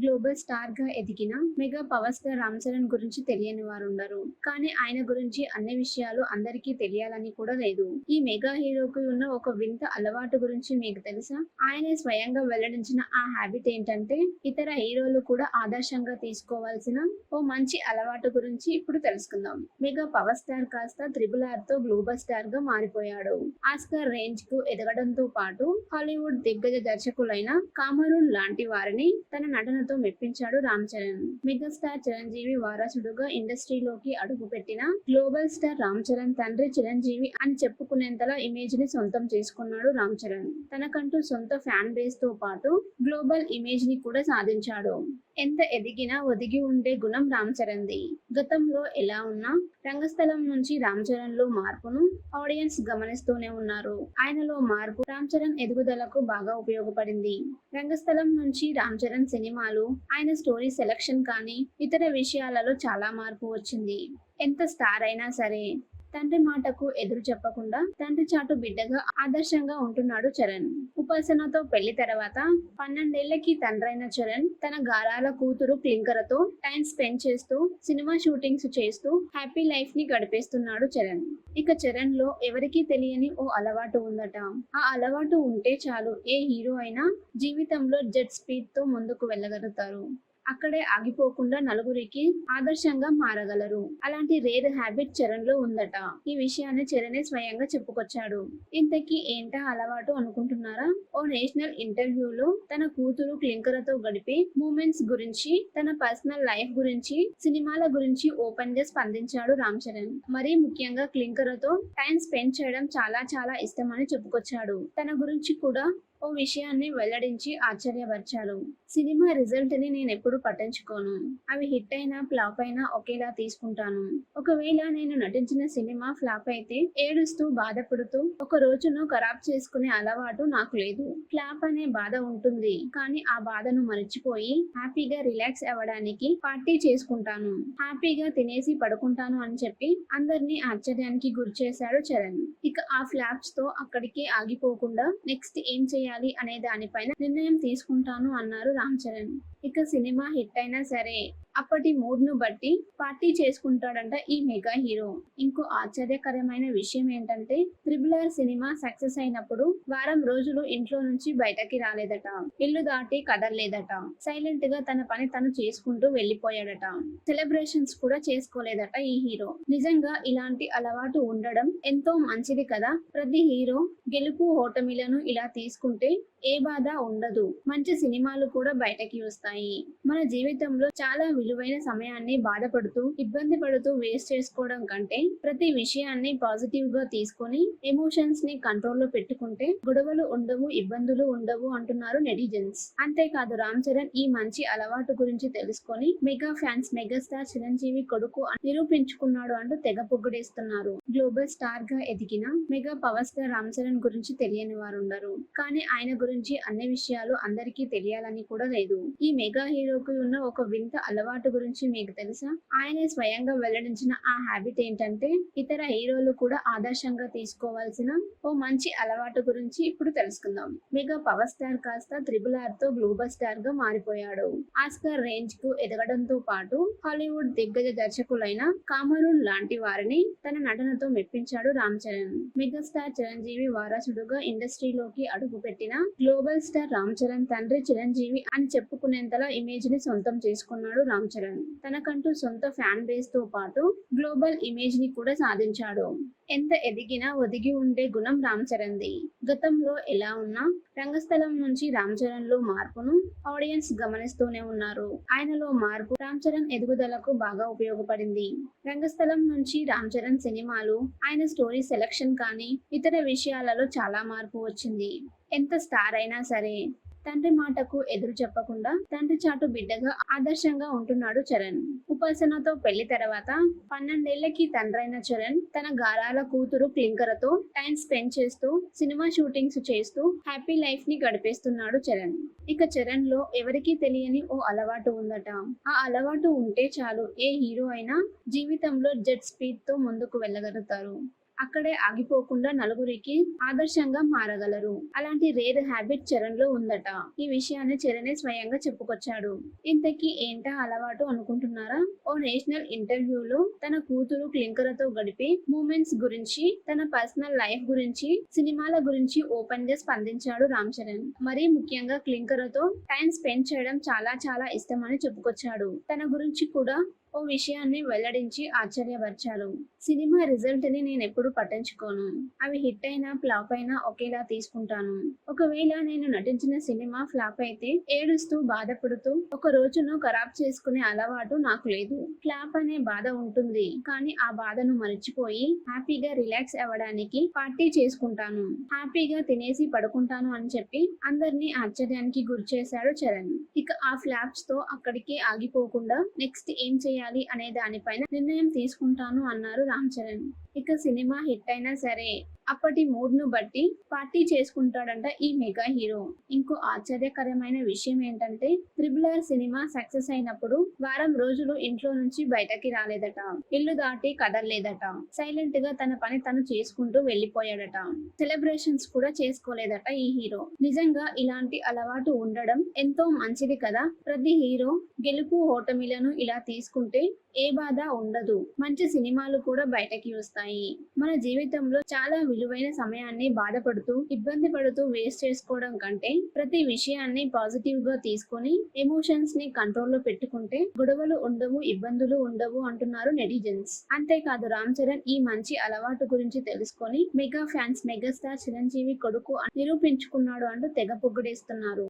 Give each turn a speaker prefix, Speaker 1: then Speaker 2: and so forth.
Speaker 1: Global స్టార్గా ఎదిగిన mega power star Ram Charan గురించి తెలియని వారు ఉండరు కానీ ఆయన గురించి అన్ని విషయాలు అందరికీ తెలియాలని కూడా లేదు. ఈ మెగా హీరోకి ఉన్న ఒక వింత అలవాటు గురించి మీకు తెలుసా? ఆయన స్వయంగా వెల్లడించిన ఆ హ్యాబిట్ ఏంటంటే ఇతర హీరోలు కూడా ఆదర్శంగా తీసుకోవాల్సిన ఓ మంచి అలవాటు గురించి ఇప్పుడు తెలుసుకుందాం. మెగా పవర్ స్టార్ కాస్త త్రిబుల్ ఆర్తో గ్లోబల్ స్టార్గా మారిపోయాడు. ఆస్కర్ రేంజ్కు ఎదగడంతో పాటు హాలీవుడ్ దిగ్గజ దర్శకులైన కామరూన్ లాంటి వారిని తన నటనతో మెప్పించాడు రామ్ చరణ్. మెగాస్టార్ చిరంజీవి వారసుడుగా ఇండస్ట్రీలోకి అడుగుపెట్టిన గ్లోబల్ స్టార్ రామ్ చరణ్ తండ్రి చిరంజీవి అని చెప్పుకునేంతలా ఇమేజ్ని సొంతం చేసుకున్నాడు రామ్ చరణ్. తనకంటూ సొంత ఫ్యాన్ బేస్తో పాటు గ్లోబల్ ఇమేజ్ని కూడా సాధించాడు. ఎంత ఎదిగినా ఒదిగి ఉండే గుణం రామ్ చరణ్ది. గతంలో ఎలా ఉన్నా రంగస్థలం నుంచి రామ్ చరణ్లో మార్పును ఆడియన్స్ గమనిస్తూనే ఉన్నారు. ఆయనలో మార్పు రామ్ చరణ్ ఎదుగుదలకు బాగా ఉపయోగపడింది. రంగస్థలం నుంచి రామ్ చరణ్ సినిమాలు ఆయన స్టోరీ సెలక్షన్ కానీ ఇతర విషయాలలో చాలా మార్పు వచ్చింది. ఎంత స్టార్ అయినా సరే తండ్రి మాటకు ఎదురు చెప్పకుండా తండ్రి చాటు బిడ్డగా ఆదర్శంగా ఉంటున్నాడు చరణ్. ఉపాసనతో పెళ్ళి తర్వాత పన్నెండేళ్ళకి తండ్రైన చరణ్ తన గారాల కూతురు క్లింకరతో టైం స్పెండ్ చేస్తూ సినిమా షూటింగ్స్ చేస్తూ హ్యాపీ లైఫ్ని గడిపేస్తున్నాడు చరణ్. ఇక చరణ్లో ఎవరికీ తెలియని ఓ అలవాటు ఉందట. ఆ అలవాటు ఉంటే చాలు ఏ హీరో అయినా జీవితంలో జెట్ స్పీడ్తో ముందుకు వెళ్ళగలుగుతారు. అక్కడే ఆగిపోకుండా నలుగురికి ఆదర్శంగా మారగలరు. అలాంటి రేర్ హ్యాబిట్ చరణ్లో ఉందట. ఈ విషయాన్ని చరణే స్వయంగా చెప్పుకొచ్చాడు. ఇంతకీ ఏంటా అలవాటు అనుకుంటున్నారా? ఓ నేషనల్ ఇంటర్వ్యూలో తన కూతురు క్లింకరతో గడిపే మూమెంట్స్ గురించి తన పర్సనల్ లైఫ్ గురించి సినిమాల గురించి ఓపెన్గా స్పందించాడు రామ్ చరణ్. మరీ ముఖ్యంగా క్లింకరతో టైం స్పెండ్ చేయడం చాలా చాలా ఇష్టమని చెప్పుకొచ్చాడు. తన గురించి కూడా ఓ విషయాన్ని వెల్లడించి ఆశ్చర్యపరిచారు. సినిమా రిజల్ట్ని నేను ఎప్పుడు పట్టించుకోను. అవి హిట్ అయినా ఫ్లాప్ అయినా ఒకేలా తీసుకుంటాను. ఒకవేళ నేను నటించిన సినిమా ఫ్లాప్ అయితే ఏడుస్తూ బాధపడుతూ ఒక రోజును ఖరాబ్ చేసుకునే అలవాటు నాకు లేదు. ఫ్లాప్ అనే బాధ ఉంటుంది. కానీ ఆ బాధను మర్చిపోయి హ్యాపీగా రిలాక్స్ అవ్వడానికి పార్టీ చేసుకుంటాను. హ్యాపీగా తినేసి పడుకుంటాను అని చెప్పి అందరినీ ఆశ్చర్యానికి గురి చేశాడు చరణ్. ఇక ఆ ఫ్లాప్స్తో అక్కడికే ఆగిపోకుండా నెక్స్ట్ ఏం చేయాలి? అనే దానిపైన నిర్ణయం తీసుకుంటాను అన్నారు రామ్ చరణ్. ఇక సినిమా హిట్ అయినా సరే అప్పటి మూడ్ను బట్టి పార్టీ చేసుకుంటాడంట ఈ మెగా హీరో. ఇంకో ఆశ్చర్యకరమైన విషయం ఏంటంటే త్రిబుల్ ఆర్ సినిమా సక్సెస్ అయినప్పుడు వారం రోజులు ఇంట్లో నుంచి బయటకి రాలేదట. ఇల్లు దాటి కదలలేదట. సైలెంట్గా తన పని తను చేసుకుంటూ వెళ్ళిపోయాడట సెలబ్రేషన్స్ కూడా చేసుకోలేదట ఈ హీరో. నిజంగా ఇలాంటి అలవాటు ఉండడం ఎంతో మంచిది కదా? ప్రతి హీరో గెలుపు ఓటమిలను ఇలా తీసుకుంటే ఏ బాధ ఉండదు. మంచి సినిమాలు కూడా బయటకి వస్తాయి. మన జీవితంలో చాలా విలువైన సమయాన్ని బాధపడుతూ ఇబ్బంది పడుతూ వేస్ట్ చేసుకోవడం కంటే ప్రతి విషయాన్ని పాజిటివ్గా తీసుకొని ఎమోషన్స్ని కంట్రోల్లో పెట్టుకుంటే గొడవలు ఉండవు ఇబ్బందులు ఉండవు అంటున్నారు నెటిజన్స్ అంతేకాదు రామ్ చరణ్ ఈ మంచి అలవాటు గురించి తెలుసుకొని మెగా ఫ్యాన్స్ మెగాస్టార్ చిరంజీవి కొడుకు నిరూపించుకున్నాడు అంటూ తెగ పొగ్గుడేస్తున్నారు గ్లోబల్ స్టార్గా ఎదిగిన mega power star Ram Charan గురించి తెలియని వారు ఉండరు. కానీ ఆయన గురించి అన్ని విషయాలు అందరికీ తెలియాలని కూడా లేదు. ఈ మెగా హీరోకి ఉన్న ఒక వింత అలవాటు గురించి మీకు తెలుసా? ఆయనే స్వయంగా వెల్లడించిన ఆ హ్యాబిట్ ఏంటంటే ఇతర హీరోలు కూడా ఆదర్శంగా తీసుకోవాల్సిన ఓ మంచి అలవాటు గురించి ఇప్పుడు తెలుసుకుందాం. మెగా పవర్ స్టార్ కాస్త త్రిబుల్ ఆర్తో గ్లోబల్ స్టార్గా మారిపోయాడు. ఆస్కర్ రేంజ్కు ఎదగడంతో పాటు హాలీవుడ్ దిగ్గజ దర్శకులైన కామరూన్ లాంటి వారిని తన నటనతో మెప్పించాడు రామ్ చరణ్. మెగాస్టార్ చిరంజీవి వారసుడుగా ఇండస్ట్రీలోకి అడుగుపెట్టిన గ్లోబల్ స్టార్ రామ్ చరణ్ తండ్రి చిరంజీవి అని చెప్పుకునేంతలా ఇమేజ్ని సొంతం చేసుకున్నాడు రామ్ చరణ్. తనకంటూ సొంత ఫ్యాన్ బేస్తో పాటు గ్లోబల్ ఇమేజ్ని కూడా సాధించాడు. ఎంత ఎదిగినా ఒదిగి ఉండే గుణం రామ్ చరణ్ది. గతంలో ఎలా ఉన్నా రంగస్థలం నుంచి రామ్ చరణ్లో మార్పును ఆడియన్స్ గమనిస్తూనే ఉన్నారు. ఆయనలో మార్పు రామ్ చరణ్ ఎదుగుదలకు బాగా ఉపయోగపడింది. రంగస్థలం నుంచి రామ్ చరణ్ సినిమాలు ఆయన స్టోరీ సెలక్షన్ కానీ ఇతర విషయాలలో చాలా మార్పు వచ్చింది. ఎంత స్టార్ అయినా సరే తండ్రి మాటకు ఎదురు చెప్పకుండా తండ్రి చాటు బిడ్డగా ఆదర్శంగా ఉంటున్నాడు చరణ్. ఉపాసనతో పెళ్ళి తర్వాత పన్నెండేళ్ళకి తండ్రైన చరణ్ తన గారాల కూతురు క్లింకరతో టైం స్పెండ్ చేస్తూ సినిమా షూటింగ్స్ చేస్తూ హ్యాపీ లైఫ్ని గడిపేస్తున్నాడు చరణ్. ఇక చరణ్లో ఎవరికీ తెలియని ఓ అలవాటు ఉందట. ఆ అలవాటు ఉంటే చాలు ఏ హీరో అయినా జీవితంలో జెట్ స్పీడ్తో ముందుకు వెళ్ళగలుగుతారు. అక్కడే ఆగిపోకుండా నలుగురికి ఆదర్శంగా మారగలరు. అలాంటి రేర్ హ్యాబిట్ చరణ్లో ఉందట. ఈ విషయాన్ని చరణే స్వయంగా చెప్పుకొచ్చాడు. ఇంతకీ ఏంటా అలవాటు అనుకుంటున్నారా? ఓ నేషనల్ ఇంటర్వ్యూలో తన కూతురు క్లింకరతో గడిపే మూమెంట్స్ గురించి తన పర్సనల్ లైఫ్ గురించి సినిమాల గురించి ఓపెన్గా స్పందించాడు రామ్ చరణ్. మరీ ముఖ్యంగా క్లింకరతో టైం స్పెండ్ చేయడం చాలా చాలా ఇష్టమని చెప్పుకొచ్చాడు. తన గురించి కూడా ఓ విషయాన్ని వెల్లడించి ఆశ్చర్యపరిచారు. సినిమా రిజల్ట్ని నేను ఎప్పుడు పట్టించుకోను. అవి హిట్ అయినా ఫ్లాప్ అయినా ఒకేలా తీసుకుంటాను. ఒకవేళ నేను నటించిన సినిమా ఫ్లాప్ అయితే ఏడుస్తూ బాధపడుతూ ఒక రోజును ఖరాబ్ చేసుకునే అలవాటు నాకు లేదు. ఫ్లాప్ అనే బాధ ఉంటుంది. కానీ ఆ బాధను మర్చిపోయి హ్యాపీగా రిలాక్స్ అవ్వడానికి పార్టీ చేసుకుంటాను. హ్యాపీగా తినేసి పడుకుంటాను అని చెప్పి అందరినీ ఆశ్చర్యానికి గురి చేశాడు చరణ్. ఇక ఆ ఫ్లాప్స్తో అక్కడికే ఆగిపోకుండా నెక్స్ట్ ఏం చేయాలి? అనే దానిపైన నిర్ణయం తీసుకుంటాను అన్నారు రామ్ చరణ్. ఇక సినిమా హిట్ అయినా సరే అప్పటి మూడ్ను బట్టి పార్టీ చేసుకుంటాడంట ఈ మెగా హీరో. ఇంకో ఆశ్చర్యకరమైన విషయం ఏంటంటే త్రిబుల్ ఆర్ సినిమా సక్సెస్ అయినప్పుడు వారం రోజులు ఇంట్లో నుంచి బయటకి రాలేదట. ఇల్లు దాటి కదలలేదట. సైలెంట్గా తన పని తను చేసుకుంటూ వెళ్ళిపోయాడట. సెలబ్రేషన్స్ కూడా చేసుకోలేదట ఈ హీరో. నిజంగా ఇలాంటి అలవాటు ఉండడం ఎంతో మంచిది కదా? ప్రతి హీరో గెలుపు ఓటమిలను ఇలా తీసుకుంటే ఏ బాధ ఉండదు. మంచి సినిమాలు కూడా బయటకి వస్తాయి. మన జీవితంలో చాలా విలువైన సమయాన్ని బాధపడుతూ ఇబ్బంది పడుతూ వేస్ట్ చేసుకోవడం కంటే ప్రతి విషయాన్ని పాజిటివ్గా తీసుకొని ఎమోషన్స్ని కంట్రోల్లో పెట్టుకుంటే గొడవలు ఉండవు ఇబ్బందులు ఉండవు అంటున్నారు నెటిజన్స్ అంతేకాదు రామ్ చరణ్ ఈ మంచి అలవాటు గురించి తెలుసుకొని మెగా ఫ్యాన్స్ మెగాస్టార్ చిరంజీవి కొడుకు నిరూపించుకున్నాడు అంటూ తెగ పొగ్గుడేస్తున్నారు